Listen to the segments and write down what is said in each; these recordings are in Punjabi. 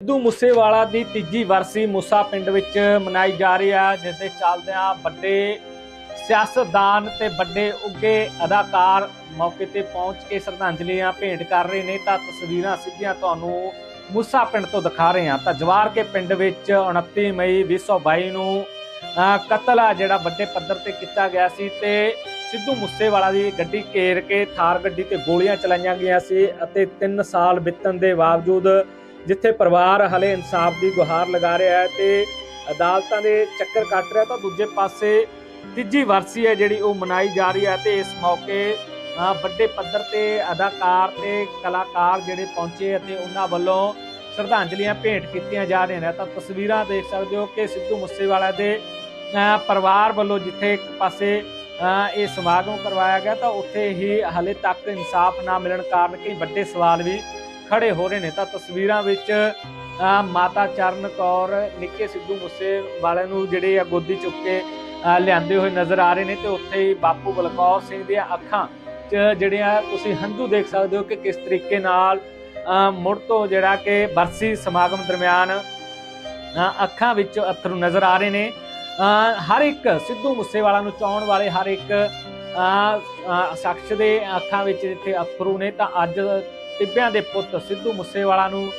ਸਿੱਧੂ ਮੂਸੇਵਾਲਾ ਦੀ ਤੀਜੀ ਵਰਸੀ ਮੂਸਾ ਪਿੰਡ ਵਿੱਚ ਮਨਾਈ ਜਾ ਰਹੀ ਹੈ ਜਿਸ ਦੇ ਚੱਲਦਿਆਂ ਵੱਡੇ ਸਿਆਸਤਦਾਨ ਤੇ ਵੱਡੇ ਉੱਗੇ ਅਦਾਕਾਰ ਮੌਕੇ ਤੇ ਪਹੁੰਚ ਕੇ ਸ਼ਰਧਾਂਜਲੀਆਂ ਭੇਂਟ ਕਰ ਰਹੇ ਨੇ। ਤਾਂ ਤਸਵੀਰਾਂ ਸਿੱਧੀਆਂ ਤੁਹਾਨੂੰ ਮੂਸਾ ਪਿੰਡ ਤੋਂ ਦਿਖਾ ਰਹੇ ਹਾਂ। ਤਾਂ ਜਵਾਰ ਕੇ ਪਿੰਡ ਵਿੱਚ 29 ਮਈ 2022 ਨੂੰ ਕਤਲ ਆ ਜਿਹੜਾ ਵੱਡੇ ਪੱਧਰ ਤੇ ਕੀਤਾ ਗਿਆ ਸੀ ਤੇ ਸਿੱਧੂ ਮੂਸੇਵਾਲਾ ਦੀ ਗੱਡੀ ਘੇਰ ਕੇ ਥਾਰ ਗੱਡੀ ਤੇ ਗੋਲੀਆਂ ਚਲਾਈਆਂ ਗਈਆਂ ਸੀ ਅਤੇ 3 ਸਾਲ ਬਿਤਣ ਦੇ ਬਾਵਜੂਦ ਜਿੱਥੇ ਪਰਿਵਾਰ ਹਲੇ ਇਨਸਾਫ ਦੀ ਗੁਹਾਰ ਲਗਾ ਰਿਹਾ ਹੈ ਤੇ ਅਦਾਲਤਾਂ ਦੇ ਚੱਕਰ ਕੱਟ ਰਿਹਾ, ਤਾਂ ਦੂਜੇ ਪਾਸੇ ਤੀਜੀ ਵਰਸੀ ਹੈ ਜਿਹੜੀ ਉਹ ਮਨਾਈ ਜਾ ਰਹੀ ਹੈ ਤੇ ਇਸ ਮੌਕੇ ਵੱਡੇ ਪੱਧਰ ਤੇ ਅਦਾਕਾਰ ਤੇ ਕਲਾਕਾਰ ਜਿਹੜੇ ਪਹੁੰਚੇ ਅਤੇ ਉਹਨਾਂ ਵੱਲੋਂ ਸ਼ਰਧਾਂਜਲੀਆਂ ਭੇਂਟ ਕੀਤੀਆਂ ਜਾ ਰਹੀਆਂ ਨੇ। ਤਾਂ ਤਸਵੀਰਾਂ ਦੇਖ ਸਕਦੇ ਹੋ ਕਿ ਸਿੱਧੂ ਮੂਸੇਵਾਲਾ ਦੇ ਪਰਿਵਾਰ ਵੱਲੋਂ ਜਿੱਥੇ ਇੱਕ ਪਾਸੇ ਇਹ ਸਮਾਗਮ ਕਰਵਾਇਆ ਗਿਆ, ਤਾਂ ਉੱਥੇ ਹੀ ਹਲੇ ਤੱਕ ਇਨਸਾਫ ਨਾ ਮਿਲਣ ਕਾਰਨ ਕਈ ਵੱਡੇ ਸਵਾਲ ਵੀ ਖੜੇ ਹੋ ਰਹੇ ਨੇ ਤਾਂ ਤਸਵੀਰਾਂ ਵਿੱਚ ਮਾਤਾ ਚਰਨ ਕੌਰ, ਨਿੱਕੇ ਸਿੱਧੂ ਮੂਸੇ ਵਾਲੇ ਨੂੰ ਜਿਹੜੇ ਆ ਗੋਦੀ ਚੁੱਕ ਕੇ ਲਿਆਂਦੇ ਹੋਏ ਨਜ਼ਰ ਆ ਰਹੇ ਨੇ ਤੇ ਉੱਥੇ ਹੀ ਬਾਪੂ ਬਲਕੌਰ ਸਿੰਘ ਦੀਆਂ ਅੱਖਾਂ 'ਚ ਜਿਹੜੇ ਆ, ਤੁਸੀਂ ਹੰਝੂ ਦੇਖ ਸਕਦੇ ਹੋ ਕਿ ਕਿਸ ਤਰੀਕੇ ਨਾਲ ਮੁੜ ਤੋਂ ਜਿਹੜਾ ਕਿ ਬਰਸੀ ਸਮਾਗਮ ਦਰਮਿਆਨ ਅੱਖਾਂ ਵਿੱਚ ਅਥਰੂ ਨਜ਼ਰ ਆ ਰਹੇ ਨੇ। ਹਰ ਇੱਕ ਸਿੱਧੂ ਮੂਸੇਵਾਲਾ ਨੂੰ ਚਾਹਣ ਵਾਲੇ ਹਰ ਇੱਕ ਸ਼ਖਸ ਦੇ ਅੱਖਾਂ ਵਿੱਚ ਜਿੱਥੇ ਅਥਰੂ ਨੇ ਤਾਂ ਅੱਜ ਟਿੱਬਿਆਂ ਦੇ ਪੁੱਤ ਸਿੱਧੂ ਮੂਸੇਵਾਲਾ ਨੂੰ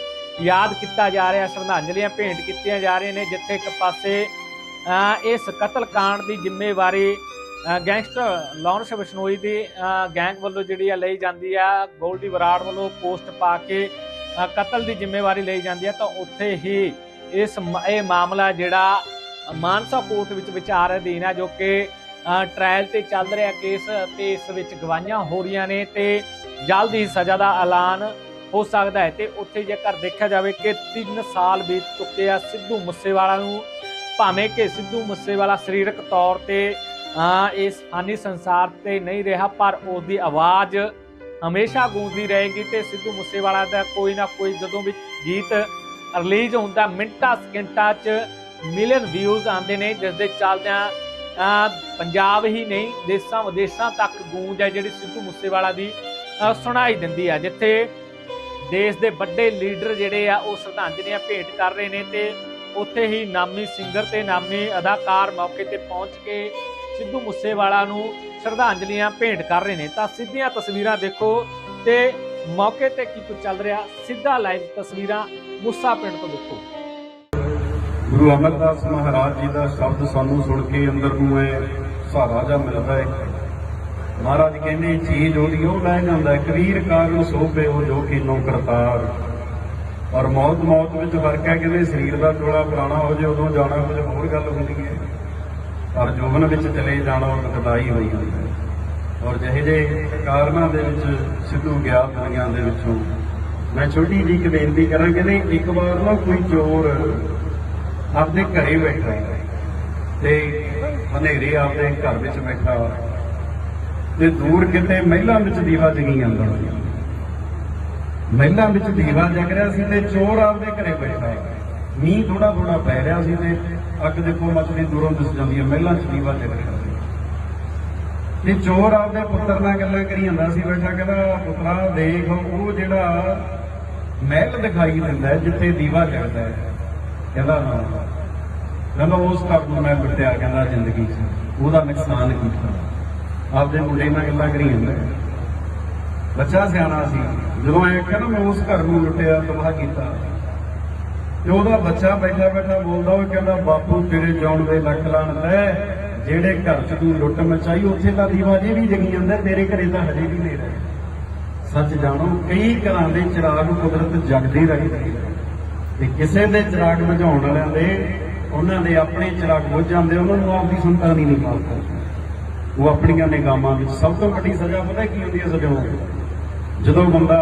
ਯਾਦ ਕੀਤਾ ਜਾ ਰਿਹਾ ਸ਼ਰਧਾਂਜਲੀਆਂ ਭੇਂਟ ਕੀਤੀਆਂ ਜਾ ਰਹੀਆਂ ਨੇ ਜਿੱਥੇ ਇੱਕ ਪਾਸੇ ਅ, ਇਸ ਕਤਲकांड ਦੀ ਜ਼ਿੰਮੇਵਾਰੀ ਗੈਂਗਸਟਰ ਲਾਰੈਂਸ ਬਿਸ਼ਨੋਈ ਦੀ ਗੈਂਗ ਵੱਲੋਂ ਜਿਹੜੀ ਆ ਲਈ ਜਾਂਦੀ ਆ ਗੋਲਡੀ ਬਰਾੜ ਵੱਲੋਂ ਪੋਸਟ ਪਾ ਕੇ ਕਤਲ ਦੀ ਜ਼ਿੰਮੇਵਾਰੀ ਲਈ ਜਾਂਦੀ ਆ ਤਾਂ ਉੱਥੇ ਹੀ ਇਸ ਇਹ ਮਾਮਲਾ ਜਿਹੜਾ ਮਾਨਸਾ ਕੋਰਟ ਵਿੱਚ ਵਿਚਾਰ ਅਧੀਨ ਹੈ ਜੋ ਕਿ ਅ, ਟ੍ਰਾਇਲ ਤੇ ਚੱਲ ਰਿਹਾ ਕੇਸ ਤੇ ਇਸ ਵਿੱਚ ਗਵਾਹੀਆਂ ਹੋ ਰਹੀਆਂ ਨੇ ਤੇ ਜਲਦ ਹੀ ਸਜ਼ਾ ਦਾ ਐਲਾਨ ਹੋ ਸਕਦਾ ਹੈ ਤੇ ਉੱਥੇ ਜੇਕਰ ਦੇਖਿਆ ਜਾਵੇ ਕਿ 3 ਸਾਲ ਬੀਤ ਚੁੱਕੇ ਆ, ਸਿੱਧੂ ਮੂਸੇਵਾਲਾ ਨੂੰ, ਭਾਵੇਂ ਕਿ ਸਿੱਧੂ ਮੂਸੇਵਾਲਾ ਸਰੀਰਕ ਤੌਰ ਤੇ ਇਸ ਫਾਨੀ ਸੰਸਾਰ ਤੇ ਨਹੀਂ ਰਿਹਾ, ਪਰ ਉਸ ਦੀ ਆਵਾਜ਼ ਹਮੇਸ਼ਾ ਗੂੰਜਦੀ ਰਹੇਗੀ ਤੇ ਸਿੱਧੂ ਮੂਸੇਵਾਲਾ ਦਾ ਕੋਈ ਨਾ ਕੋਈ ਜਦੋਂ ਵੀ ਗੀਤ ਰਿਲੀਜ਼ ਹੁੰਦਾ, ਮਿੰਟਾਂ ਸਕਿੰਟਾਂ 'ਚ ਮਿਲੀਅਨ ਵਿਊਜ਼ ਆਉਂਦੇ ਨੇ, ਜਿਸ ਦੇ ਚੱਲਦਿਆਂ ਪੰਜਾਬ ਹੀ ਨਹੀਂ ਦੇਸ਼ਾਂ ਵਿਦੇਸ਼ਾਂ ਤੱਕ ਗੂੰਜ ਹੈ ਜਿਹੜੀ ਸਿੱਧੂ ਮੂਸੇਵਾਲਾ ਦੀ ਸੁਣਾਈ ਦਿੰਦੀ ਆ, ਜਿੱਥੇ ਦੇਸ਼ ਦੇ ਵੱਡੇ ਲੀਡਰ ਜਿਹੜੇ ਆ, ਉਹ ਸ਼ਰਧਾਂਜਲੀਆਂ ਭੇਟ ਕਰ ਰਹੇ ਨੇ ਤੇ ਉੱਥੇ ਹੀ ਨਾਮੀ ਸਿੰਗਰ ਤੇ ਨਾਮੀ ਅਦਾਕਾਰ ਮੌਕੇ ਤੇ ਪਹੁੰਚ ਕੇ ਸਿੱਧੂ ਮੂਸੇਵਾਲਾ ਨੂੰ ਸ਼ਰਧਾਂਜਲੀਆਂ ਭੇਟ ਕਰ ਰਹੇ ਨੇ। ਤਾਂ ਸਿੱਧੀਆਂ ਤਸਵੀਰਾਂ ਦੇਖੋ ਤੇ ਮੌਕੇ ਤੇ ਕੀ ਕੁਝ ਚੱਲ ਰਿਹਾ, ਸਿੱਧਾ ਲਾਈਵ ਤਸਵੀਰਾਂ ਮੂਸਾ ਪਿੰਡ ਤੋਂ ਦੇਖੋ। ਗੁਰੂ ਅਮਰਦਾਸ ਮਹਾਰਾਜ ਜੀ ਦਾ ਸ਼ਬਦ ਸਾਨੂੰ ਸੁਣ ਕੇ ਅੰਦਰ ਨੂੰ ਐ ਸਹਾਰਾ ਜਾ ਮਿਲਦਾ ਹੈ। ਮਹਾਰਾਜ ਕਹਿੰਦੇ ਚੀਜ਼ ਉਹਦੀ ਉਹ ਲੈ ਜਾਂਦਾ। ਹੈ, ਕਬੀਰ ਕਾਰਨ ਸੋਭੇ ਉਹ ਜੋ ਕੀਨੋ ਕਰਤਾਰ। ਔਰ ਮੌਤ ਮੌਤ ਵਿੱਚ ਫ਼ਰਕ ਹੈ ਕਹਿੰਦੇ ਸਰੀਰ ਦਾ ਟੋਲਾ ਪੁਰਾਣਾ ਹੋ ਜੇ ਉਦੋਂ ਜਾਣਾ ਕੁਝ ਹੋਰ ਗੱਲ ਹੁੰਦੀ ਹੈ। ਪਰ ਜੋਬਨ ਵਿੱਚ ਚਲੇ ਜਾਣਾ ਉਹ ਕਦਾਈ ਹੋਈ ਹੁੰਦੀ ਹੈ। ਔਰ ਜਿਹੇ ਜਿਹੇ ਕਾਰਨਾਂ ਦੇ ਵਿੱਚ ਸਿੱਧੂ ਗਿਆ ਦੁਨੀਆਂ ਦੇ ਵਿੱਚੋਂ। ਮੈਂ ਛੋਟੀ ਜਿਹੀ ਇੱਕ ਬੇਨਤੀ ਕਰਾਂ ਕਹਿੰਦੇ ਇੱਕ ਵਾਰ ਨਾ ਕੋਈ ਚੋਰ ਆਪਦੇ ਘਰੇ ਬੈਠਾ ਹੈ। ਤੇ ਹਨੇਰੇ ਆਪਦੇ ਘਰ ਵਿੱਚ ਬੈਠਾ ਤੇ ਦੂਰ ਕਿਤੇ ਮਹਿਲਾਂ ਵਿੱਚ ਦੀਵਾ ਜਗੀ ਜਾਂਦਾ ਮਹਿਲਾਂ ਵਿੱਚ ਦੀਵਾ ਜਗ ਰਿਹਾ ਸੀ ਤੇ ਚੋਰ ਆਪਦੇ ਘਰੇ ਬੈਠਾ ਹੈ। ਮੀਂਹ ਥੋੜਾ ਥੋੜਾ ਪੈ ਰਿਹਾ ਸੀ ਤੇ ਅੱਗ ਦੇਖੋ ਮੱਛਲੀ ਦੂਰੋਂ ਦਿਸ ਜਾਂਦੀ ਹੈ, ਮਹਿਲਾਂ 'ਚ ਦੀਵਾ ਜਗ ਰਿਹਾ ਸੀ। ਤੇ ਚੋਰ ਆਪਦੇ ਪੁੱਤਰ ਨਾਲ ਗੱਲਾਂ ਕਰੀ ਜਾਂਦਾ ਸੀ ਬੈਠਾ ਕਹਿੰਦਾ, ਪੁੱਤਰਾ, ਦੇਖ, ਉਹ ਜਿਹੜਾ ਮਹਿਲ ਦਿਖਾਈ ਦਿੰਦਾ ਜਿੱਥੇ ਦੀਵਾ ਜਗਦਾ ਹੈ। ਕਹਿੰਦਾ, ਹਾਂ ਕਹਿੰਦਾ, ਉਸ ਘਰ ਨੂੰ ਮੈਂ ਲੁੱਟਿਆ ਕਹਿੰਦਾ, ਜ਼ਿੰਦਗੀ 'ਚ। ਉਹਦਾ ਨੁਕਸਾਨ ਕੀਤਾ। ਆਪਦੇ ਮੁੰਡੇ ਨਾਲ ਗੱਲਾਂ ਕਰੀ ਜਾਂਦਾ ਬੱਚਾ ਸਿਆਣਾ ਸੀ। ਜਦੋਂ ਆਇਆ ਕਹਿੰਦਾ ਮੈਂ ਉਸ ਘਰ ਨੂੰ ਲੁੱਟਿਆ, ਤਬਾਹ ਕੀਤਾ। ਤੇ ਉਹਦਾ ਬੱਚਾ ਬੈਠਾ ਬੈਠਾ ਬੋਲਦਾ ਉਹ ਕਹਿੰਦਾ ਬਾਪੂ ਤੇਰੇ ਜਾਣ ਦੇ ਲੱਖ ਲਾਣਤ ਲੈ, ਜਿਹੜੇ ਘਰ 'ਚ ਤੂੰ ਲੁੱਟ ਮਚਾਈ, ਉੱਥੇ ਤਾਂ ਦੀਵਾਜੇ ਵੀ ਜਗੀ ਜਾਂਦਾ, ਤੇਰੇ ਘਰੇ ਤਾਂ ਹਜੇ ਵੀ ਨਹੀਂ ਰਿਹਾ। ਸੱਚ ਜਾਣੋ, ਕਈ ਘਰਾਂ ਦੇ ਚਿਰਾਗ ਕੁਦਰਤ ਜਗਦੀ ਰਹੀ ਤੇ ਕਿਸੇ ਦੇ ਚਿਰਾਗ ਬੁਝਾਉਣ ਵਾਲਿਆਂ ਦੇ, ਉਹਨਾਂ ਦੇ ਆਪਣੇ ਚਿਰਾਗ ਬੁਝ ਜਾਂਦੇ, ਉਹਨਾਂ ਨੂੰ ਆਪਦੀ ਸੰਤਾਨ ਹੀ ਨਹੀਂ ਮਾਰਦਾ ਉਹ ਆਪਣੀਆਂ ਨਿਗਾਹਾਂ ਵਿੱਚ ਸਭ ਤੋਂ ਵੱਡੀ ਸਜ਼ਾ ਪਤਾ ਕੀ ਹੁੰਦੀ ਹੈ ਸਜਾਉਣ ਜਦੋਂ ਬੰਦਾ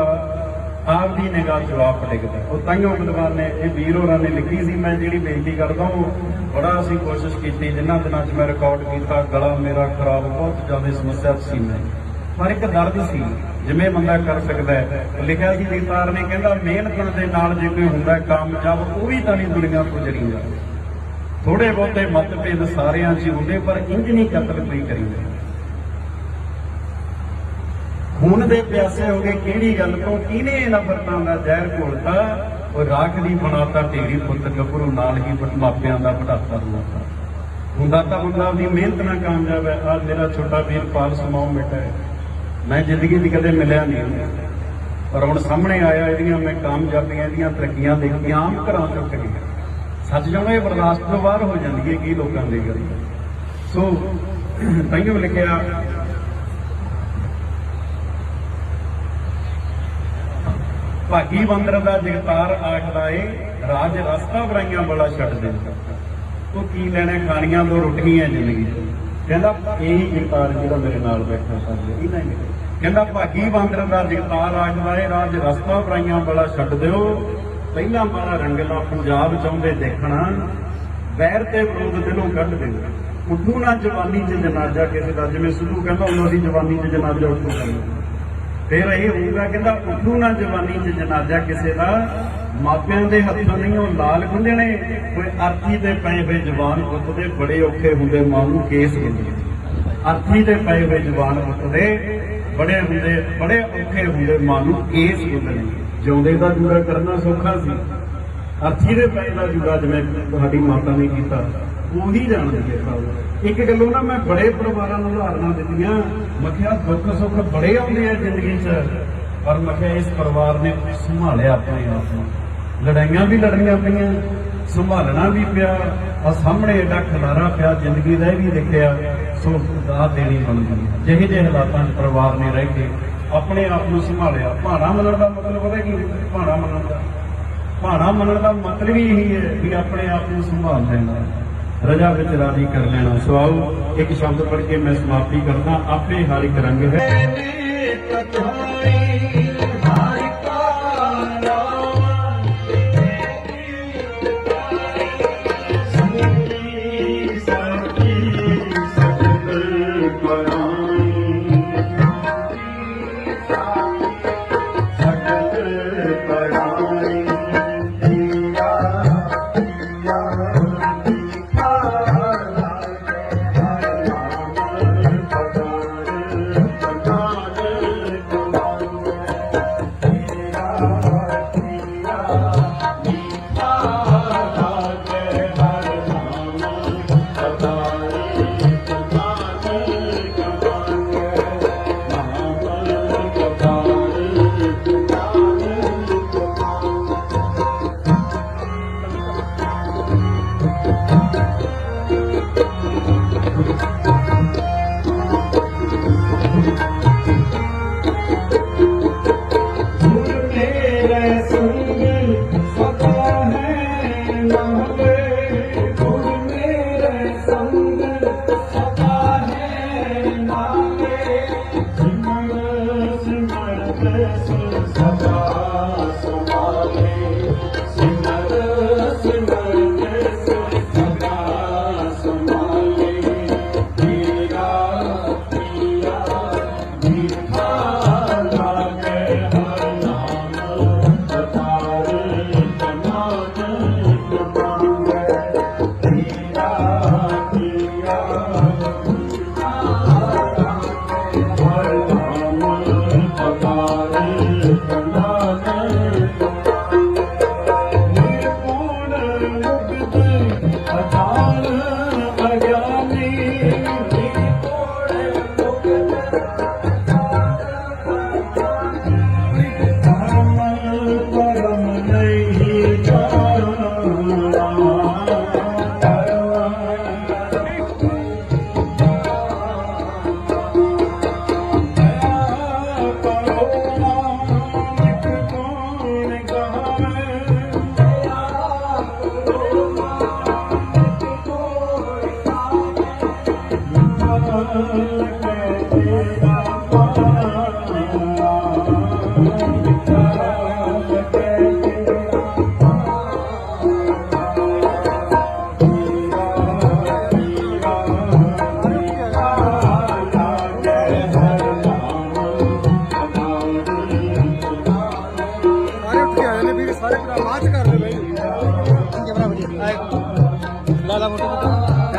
ਆਪ ਦੀ ਨਿਗਾਹ ਜਵਾਬ ਲਿਖਦਾ ਉਹ ਤਾਈਓ ਵਿਦਵਾਨ ਨੇ ਇਹ ਵੀਰ ਹੋਰਾਂ ਨੇ ਲਿਖੀ ਸੀ, ਮੈਂ ਜਿਹੜੀ ਬੇਨਤੀ ਕਰਦਾ ਉਹ ਬੜਾ ਅਸੀਂ ਕੋਸ਼ਿਸ਼ ਕੀਤੀ ਜਿੰਨਾ ਦਿਨਾਂ 'ਚ ਮੈਂ ਰਿਕਾਰਡ ਕੀਤਾ, ਗਲਾ ਮੇਰਾ ਖਰਾਬ, ਬਹੁਤ ਜ਼ਿਆਦਾ ਸਮੱਸਿਆ ਸੀ ਮੈਂ। ਪਰ ਇੱਕ ਦਰਦ ਸੀ, ਜਿਵੇਂ ਬੰਦਾ ਕਰ ਸਕਦਾ ਲਿਖਿਆ ਸੀ ਦੀਤਾਰ ਨੇ ਕਹਿੰਦਾ, ਮਿਹਨਤ ਦੇ ਨਾਲ ਜੇ ਕੋਈ ਹੁੰਦਾ ਕਾਮਯਾਬ ਉਹ ਵੀ ਤਾਂ ਨਹੀਂ ਦੁਨੀਆ ਤੋਂ ਜਰੀ ਥੋੜੇ ਬਹੁਤੇ ਮਤਭੇਦ ਸਾਰਿਆਂ 'ਚ ਹੀ ਹੁੰਦੇ, ਪਰ ਇੰਜ ਨਹੀਂ ਕਤਲ ਕੋਈ ਕਰੀਦਾ। ਖੂਨ ਦੇ ਪਿਆਸੇ ਹੋ ਗਏ, ਕਿਹੜੀ ਗੱਲ ਤੋਂ? ਕਿਹਨੇ ਇਹਨਾਂ ਨਫ਼ਰਤਾਂ ਦਾ ਜ਼ਹਿਰ ਘੋਲਤਾ? ਉਹ ਰਾਖੜੀ ਬਣਾਤਾ ਢੇਰੀ ਪੁੱਤ ਗੱਭਰੂ, ਨਾਲ ਹੀ ਮਾਪਿਆਂ ਦਾ ਪੜਾਤਾ ਰੂਪਾ ਹੁੰਦਾ ਤਾਂ ਬੰਦਾ ਉਹਦੀ ਮਿਹਨਤ ਨਾਲ ਕਾਮਯਾਬ ਹੈ ਆ ਮੇਰਾ ਛੋਟਾ ਵੀਰ ਪਾਲ ਸਮਾਉ ਬੇਟਾ ਹੈ। ਮੈਂ ਜ਼ਿੰਦਗੀ 'ਚ ਕਦੇ ਮਿਲਿਆ ਨਹੀਂ ਉਹਨੂੰ। ਪਰ ਹੁਣ ਸਾਹਮਣੇ ਆਇਆ, ਇਹਦੀਆਂ ਮੈਂ ਕਾਮਯਾਬੀਆਂ ਇਹਦੀਆਂ ਤਰੱਕੀਆਂ ਦੇਖੀਆਂ, ਆਮ ਘਰਾਂ ਚੋਂ ਗਿਆ ਸੱਚ ਜਾਣੋ, ਇਹ ਬਰਦਾਸ਼ਤ ਤੋਂ ਬਾਹਰ ਹੋ ਜਾਂਦੀ ਹੈ ਕੀ ਲੋਕਾਂ ਦੇ ਗੱਲ। ਸੋ, ਤਾਈਓ ਲਿਖਿਆ, ਭਾਗੀ ਬੰਦਰ ਦਾ ਜਗਤਾਰ ਆਖਦਾ ਏ, ਰਾਜ ਰਸਤਾ ਬਰਾਈਆਂ ਬੜਾ ਛੱਡ ਦੇ ਉਹ ਕੀ ਲੈਣਾ, ਖਾਣੀਆਂ ਤੋਂ ਰੋਟੀਆਂ ਜ਼ਿੰਦਗੀ ਕਹਿੰਦਾ, ਇਹੀ ਜਗਤਾਰ ਜਿਹੜਾ ਮੇਰੇ ਨਾਲ ਬੈਠਾ ਸਾਡੇ ਇਹਨਾਂ ਹੀ ਕਹਿੰਦਾ, ਭਾਗੀ ਬੰਦਰ ਦਾ ਜਗਤਾਰ ਆਖਦਾ ਏ, ਰਾਜ ਰਸਤਾ ਬਰਾਈਆਂ ਬੜਾ ਛੱਡ ਦਿਓ। ਪਹਿਲਾਂ ਮਾਰਾ ਰੰਗਲਾ ਪੰਜਾਬ ਚਾਹੁੰਦੇ ਦੇਖਣਾ, ਵੈਰ ਤੇ ਵਿਰੋਧ ਦਿਲੋਂ ਕੱਢ ਦਿਓ ਉੱਠੂ ਨਾ ਜਵਾਨੀ 'ਚ ਜਨਾਜ਼ਾ ਕਿਸੇ ਦਾ, ਜਿਵੇਂ ਸਿੱਧੂ ਕਹਿੰਦਾ, ਉਹਨਾਂ ਦੀ ਜਵਾਨੀ 'ਚ ਜਨਾਜ਼ਾ ਉੱਠੂ ਕਰਨਾ ਫਿਰ ਇਹ ਹੋਊਗਾ, ਕਹਿੰਦਾ, ਉੱਠੂ ਨਾ ਜਵਾਨੀ 'ਚ ਜਨਾਜ਼ਾ ਕਿਸੇ ਦਾ, ਮਾਪਿਆਂ ਦੇ ਹੱਥੋਂ ਨਹੀਂ, ਉਹ ਲਾਲ ਗੁੰਦਣੇ ਕੋਈ ਅਰਥੀ ਤੇ ਪਏ ਹੋਏ ਜਵਾਨ ਪੁੱਤ ਦੇ ਬੜੇ ਔਖੇ ਹੁੰਦੇ, ਮਾਂ ਨੂੰ ਕੇਸ ਹੁੰਦੇ। ਅਰਥੀ ਤੇ ਪਏ ਹੋਏ ਜਵਾਨ ਪੁੱਤ ਦੇ ਬੜੇ ਹੁੰਦੇ, ਬੜੇ ਔਖੇ ਹੁੰਦੇ ਮਾਂ ਨੂੰ ਕੇਸ ਹੁੰਦੇ ਜਿਉਂਦੇ ਦਾ ਜੂੜਾ ਕਰਨਾ ਸੌਖਾ ਸੀ। ਅਰਥੀ ਦੇ ਪਏ ਦਾ ਜੂੜਾ ਜਿਵੇਂ ਤੁਹਾਡੀ ਮਾਤਾ ਨੇ ਕੀਤਾ, ਉਹੀ ਜਾਣਦੀ ਹੈ ਸਭ। ਇੱਕ ਗੱਲੋਂ ਨਾ ਮੈਂ ਬੜੇ ਪਰਿਵਾਰਾਂ ਨੂੰ ਉਦਾਹਰਨਾਂ ਦਿੱਤੀਆਂ ਮਖਿਆ ਦੁੱਖ ਸੁੱਖ ਬੜੇ ਆਉਂਦੇ ਆ ਜ਼ਿੰਦਗੀ 'ਚ। ਪਰ ਮੈਂ ਕਿਹਾ ਇਸ ਪਰਿਵਾਰ ਨੇ ਸੰਭਾਲਿਆ ਆਪਣੇ ਆਪ ਨੂੰ। ਲੜਾਈਆਂ ਵੀ ਲੜਨੀਆਂ ਪਈਆਂ, ਸੰਭਾਲਣਾ ਵੀ ਪਿਆ ਆ ਸਾਹਮਣੇ ਏਡਾ ਖਲਾਰਾ ਪਿਆ, ਜ਼ਿੰਦਗੀ ਦਾ ਇਹ ਵੀ ਦੇਖਿਆ। ਸੋ ਦਾਤ ਦੇਣੀ ਬਣਦੀ ਹੈ ਜਿਹੇ ਜਿਹੇ ਹਾਲਾਤਾਂ 'ਚ ਪਰਿਵਾਰ ਨੇ ਰਹਿ ਕੇ ਆਪਣੇ ਆਪ ਨੂੰ ਸੰਭਾਲਿਆ। ਭਾਣਾ ਮੰਨਣ ਦਾ ਮਤਲਬ ਪਤਾ ਕੀ ਭਾਣਾ ਮੰਨਣ ਦਾ। ਭਾਣਾ ਮੰਨਣ ਦਾ ਮਤਲਬ ਹੀ ਇਹੀ ਹੈ ਵੀ ਆਪਣੇ ਆਪ ਨੂੰ ਸੰਭਾਲ ਲੈਣਾ। ਰਜਾ ਵਿੱਚ ਰਾਜੀ ਕਰ ਲੈਣਾ। ਸੋ ਆਓ ਇੱਕ ਸ਼ਬਦ ਪੜ੍ਹ ਕੇ ਮੈਂ ਸਮਾਪਤੀ ਕਰਦਾ। ਆਪੇ ਹਰ ਇੱਕ ਰੰਗ ਹੈ।